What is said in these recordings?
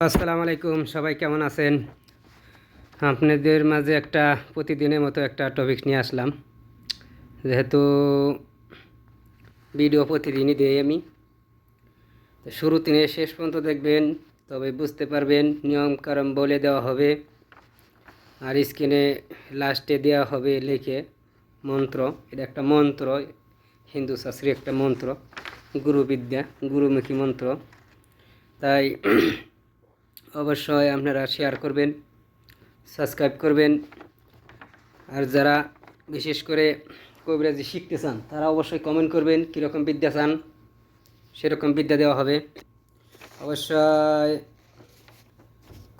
আসসালামু আলাইকুম, সবাই কেমন আছেন? আপনাদের মাঝে একটা প্রতিদিনের মতো একটা টপিক নিয়ে আসলাম। যেহেতু ভিডিও প্রতিদিনই দিই আমি শুরু থেকে শেষ পর্যন্ত দেখবেন, তবে বুঝতে পারবেন নিয়মকানুন বলে দেওয়া হবে। আর স্ক্রিনে লাস্টে দেওয়া হবে লিখে মন্ত্র। এটা একটা মন্ত্র, হিন্দু শাস্ত্রীয় একটা মন্ত্র, গুরুবিদ্যা, গুরুমুখী মন্ত্র। তাই অবশ্যই আপনারা শেয়ার করবেন সাবস্ক্রাইব করবেন। আর যারা বিশেষ করে কবিরাজি শিখতে চান, তারা অবশ্যই কমেন্ট করবেন, কীরকম বিদ্যা চান, সেরকম বিদ্যা দেওয়া হবে। অবশ্যই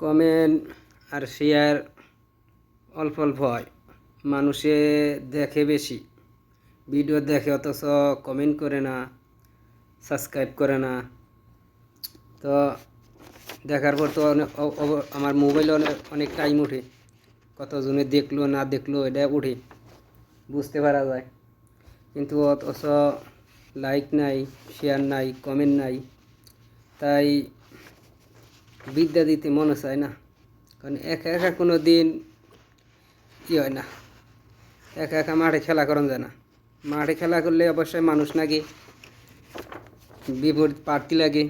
কমেন্ট আর শেয়ার অল্প অল্প হয়। মানুষে দেখে বেশি ভিডিও দেখে অথচ কমেন্ট করে না সাবস্ক্রাইব করে না। তো দেখার পর তো অনেক আমার মোবাইলে অনেক অনেক টাইম ওঠে। কতজনে দেখল, না দেখল, এটা উঠে বুঝতে পারা যায়। কিন্তু অথচ লাইক নাই শেয়ার নাই কমেন্ট নাই। তাই বিদ্যা দিতে মনে চায় না। কারণ একা একা কোনো দিন ই হয় না? একা একা মাঠে খেলা করান যায় না। মাঠে খেলা করলে অবশ্যই মানুষ লাগে বিপরীত প্রার্থী লাগে।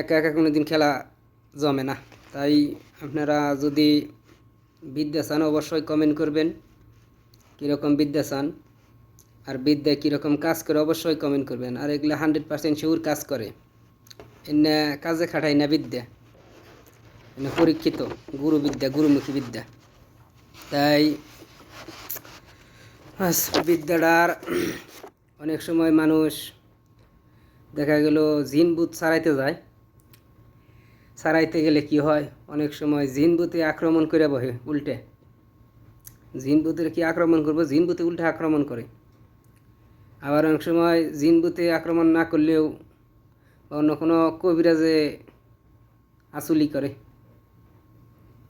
একা একা কোনো দিন খেলা জমে না। তাই আপনারা যদি বিদ্যা চান অবশ্যই কমেন্ট করবেন, কীরকম বিদ্যা চান আর বিদ্যায় কীরকম কাজ করে অবশ্যই কমেন্ট করবেন। আর এগুলো হান্ড্রেড পার্সেন্ট শিওর কাজ করে। এনে কাজে খাটাই না বিদ্যা। এনে পরীক্ষিত গুরু বিদ্যা, গুরুমুখী বিদ্যা। তাই বিদ্যাটার অনেক সময় মানুষ দেখা গেল জিন বুথ ছাড়াইতে যায়। ছাড়াইতে গেলে কি হয়? অনেক সময় জিন বুথে আক্রমণ করে বহে উল্টে। জিন বুথের কি আক্রমণ করব? জিন বুথে উল্টে আক্রমণ করে। আবার অনেক সময় জিন বুথে আক্রমণ না করলেও অন্য কোনো কবিরাজে আসুলি করে।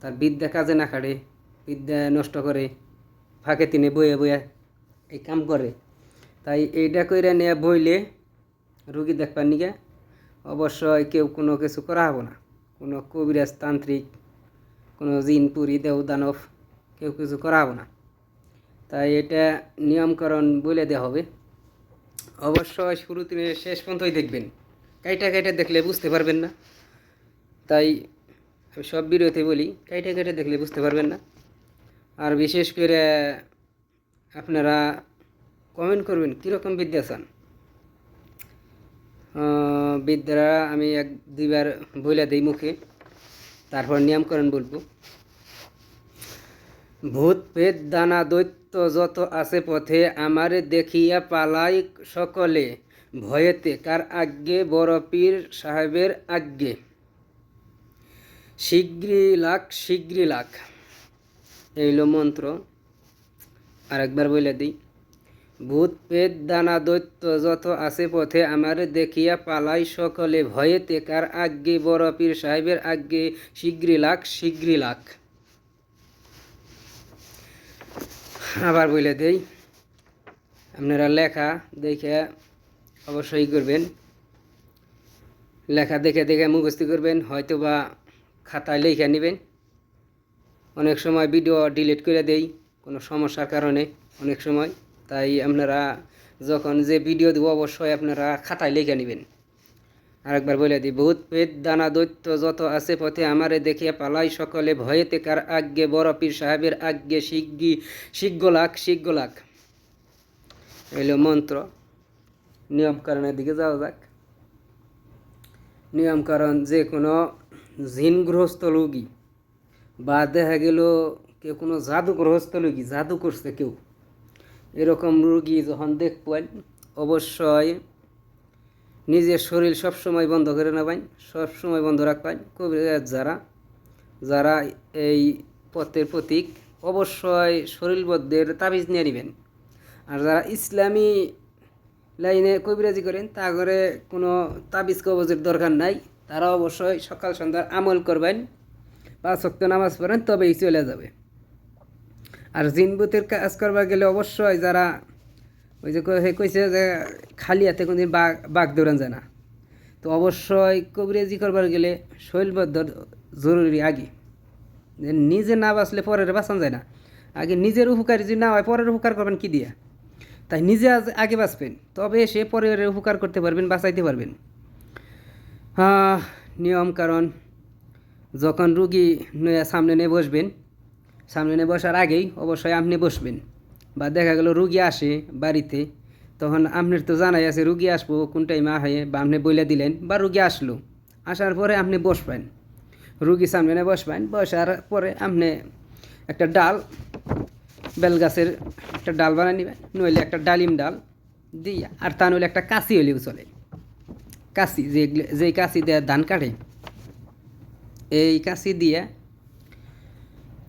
তার বিদ্যা কাজে না কাটে, বিদ্যা নষ্ট করে, ফাঁকে তিনে বয়ে বয়ে এই কাম করে। তাই এইটা কইরা নিয়ে বইলে রুগী দেখবার নিকে অবশ্যই কেউ কোনো কিছু করা হব না। কোনো কবিরাজ তান্ত্রিক কোনো জিনপুরি দেও দানব কেউ কিছু করা হব না। তাই এটা নিয়মকরণ বলে দেওয়া হবে। অবশ্যই শুরু থেকে শেষ পর্যন্তই দেখবেন। কাইটা কাইটা দেখলে বুঝতে পারবেন না। তাই আমি সব বিরতি বলি, কাইটা কাইটা দেখলে বুঝতে পারবেন না। আর বিশেষ করে আপনারা কমেন্ট করবেন, কীরকম বিদ্যা চান? বিদ্যারা আমি এক দুইবার বইলা দিই মুখে। তারপর নিয়মকরণ বলব। ভূত পেট দানা দৈত্য যত আছে পথে, আমারে দেখিয়া পালাই সকলে। ভয়েতে কার আজ্ঞে, বড় পীর সাহেবের আজ্ঞে। শীঘ্রই লাখ শীঘ্রই লাখ এইলো মন্ত্র। আরেকবার বলে দিই। ভূত পেট দানা দৈত্য যত আছে পথে আমার দেখিয়া পালাই সকলে ভয়েতে কার আজ্ঞে, বড় পীর সাহেবের আজ্ঞে শীঘ্রই লাখ শীঘ্রই লাখ আবার বলে দেই, আপনারা লেখা দেখে অবশ্যই করবেন। লেখা দেখে দেখে মুখস্থ করবেন হয়তো বা খাতায় লেখা নেবেন। অনেক সময় ভিডিও ডিলিট করে দেই, কোনো সমস্যার কারণে অনেক সময়। তাই আপনারা যখন যে ভিডিও দেবো, অবশ্যই আপনারা খাতায় লিখে নেবেন। আরেকবার বলে দিই ভূত পেট দানা দৈত্য যত আছে পথে আমারে দেখিয়া পালাই সকলে ভয়েতে কার আজ্ঞে, বড় পীর সাহেবের আজ্ঞে, শিগ্গি, শিগ্গলাক শিগ্গলাক। এলো মন্ত্র। নিয়মকরণের দিকে যাওয়া যাক। নিয়মকরণ, যে কোনো জিনগ্রস্ত রোগী বা দেখা গেল কেউ কোনো জাদুগ্রস্ত রোগী জাদু করছে কেউ। এরকম রুগী যখন দেখবেন, অবশ্যই নিজের শরীর সবসময় বন্ধ করে নেবেন, সবসময় বন্ধ রাখবেন। কবিরাজ যারা যারা এই পথের প্রতীক, অবশ্যই শরীরবদ্ধের তাবিজ নিয়ে নেবেন। আর যারা ইসলামী লাইনে কবিরাজি করেন, তা করে কোনো তাবিজ কবজের দরকার নাই। তারা অবশ্যই সকাল সন্ধ্যার আমল করবেন, পাঁচ শক্ত নামাজ পড়েন, তবেই চলে যাবে। আর জিনবুতের কাজ করবার গেলে অবশ্যই যারা ওই যে কই- কইছে যে খালি হাতে কোনদিন বাঘ বাঘ দৌড়ান যায় না। তো অবশ্যই কবিরাজি করবার গেলে শৈলবদ্ধ জরুরি আগে। যে নিজে না বাঁচলে পরের বাঁচান যায় না। আগে নিজের উপকার যদি না হয়, পরের উপকার করবেন কী দিয়া? তাই নিজে আগে বাঁচবেন, তবে সে পরের উপকার করতে পারবেন, বাঁচাইতে পারবেন। নিয়ম কারণ, যখন রুগী নয়া সামনে নিয়ে বসবেন সামনে বসার আগেই অবশ্যই আপনি বসবেন। বা দেখা গেল রুগী আসে বাড়িতে, তখন আপনার তো জানাই আছে রুগী আসব, কোন টাইমে আহে, বা আপনি বইলে দিলেন, বা রুগী আসলো। আসার পরে আপনি বসবেন। রুগী সামনে বসবেন, বসার পরে আপনি একটা ডাল বেল গাছের একটা ডাল বানিয়ে নেবেন, নইলে একটা ডালিম ডাল দিয়া, আর তা নইলে একটা কাশি হইলেও চলে। কাশি, যে যে কাশি দিয়ে ধান কাটে, এই কাশি দিয়ে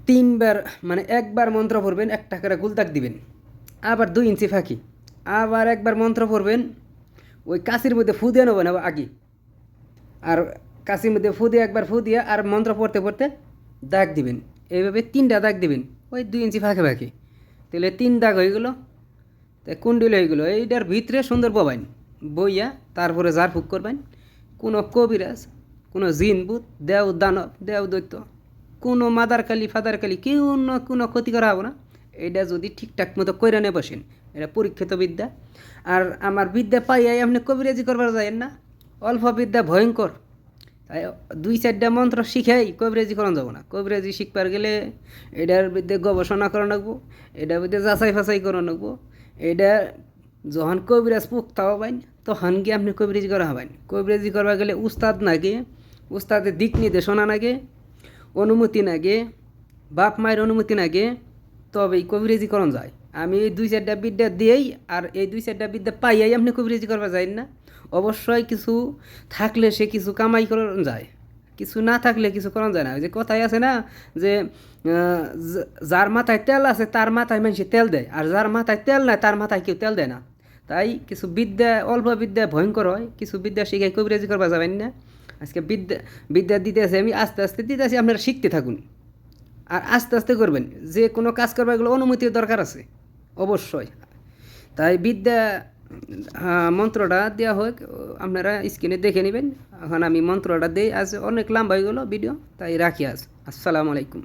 তিনবার মানে একবার মন্ত্র পড়বেন, একটা করে গুলতাক দিবেন। আবার দুই ইঞ্চি ফাঁকি। আবার একবার মন্ত্র পড়বেন, ওই কাশির মধ্যে ফু দিয়ে নেবেন আবার আগে। আর কাশির মধ্যে ফু দিয়ে একবার ফু দিয়ে আর মন্ত্র পড়তে পড়তে দাগ দিবেন। এইভাবে তিনটা দাগ দিবেন, ওই দুই ইঞ্চি ফাঁকে ফাঁকে। তাহলে তিন দাগ হয়ে গেলো, তা কুন্ডিল হয়ে গেলো। এইটার ভিতরে সুন্দর ববাইন, বইয়া তারপরে জার ফুক করবেন। কোনো কবিরাজ, কোনো জিন বুত, দেও দানব, দেও দৈত্য কোনো মাদার কালি, ফাদার কালি, কেউ না কোনো ক্ষতি করা হবে না। এটা যদি ঠিকঠাক মতো কইরা নে বসেন, এটা পরীক্ষিত বিদ্যা। আর আমার বিদ্যা পাইয়াই আপনি কবিরাজি করবার যায়েন না। অল্প বিদ্যা ভয়ঙ্কর। তাই দুই চারটা মন্ত্র শিখাই কবিরাজি করানো যাব না। কবিরাজি শিখবার গেলে এটার বিদ্যে গবেষণা করা লাগবো, এটার বিদ্যে যাচাই ফাচাই করা লাগবো। এটা যখন কবিরাজ পুক্তা হবেন, তখন গিয়ে আপনি কবিরাজি করা হবেন। কবিরাজি করবা গেলে উস্তাদ নাগে, উস্তাদের দিক নির্দেশনা নাগে অনুমতি নাগে বাপ মায়ের অনুমতি নাগে তবেই কবিরাজি করণ যায়। আমি এই দুই চারটা বিদ্যা দিয়েই আর এই দুই চারটা বিদ্যা পাইয়াই আপনি কবিরাজি করবা যায় না। অবশ্যই কিছু থাকলে সে কিছু কামাই করণ যায়। কিছু না থাকলে কিছু করা যায় না। ওই যে কথাই আছে না যে, যার মাথায় তেল আছে তার মাথায় মানুষ তেল দেয়। আর যার মাথায় তেল নাই তার মাথায় কেউ তেল দেয় না। তাই কিছু বিদ্যা, অল্প বিদ্যা ভয়ঙ্কর হয়। কিছু বিদ্যা শিখাই কবিরাজি করবা যাবেন না। আজকে বিদ্যা বিদ্যা দিতে আছে আমি আস্তে আস্তে দিতে আসি আপনারা শিখতে থাকুন। আর আস্তে আস্তে করবেন। যে কোনো কাজ করবার এগুলো অনুমতির দরকার আছে, অবশ্যই। তাই বিদ্যা মন্ত্রটা দেওয়া হোক, আপনারা স্ক্রিনে দেখে নেবেন। এখন আমি মন্ত্রটা দিই, আজ অনেক লম্বা হয়ে গেলো ভিডিও, তাই রাখি আজ। আসসালামু আলাইকুম।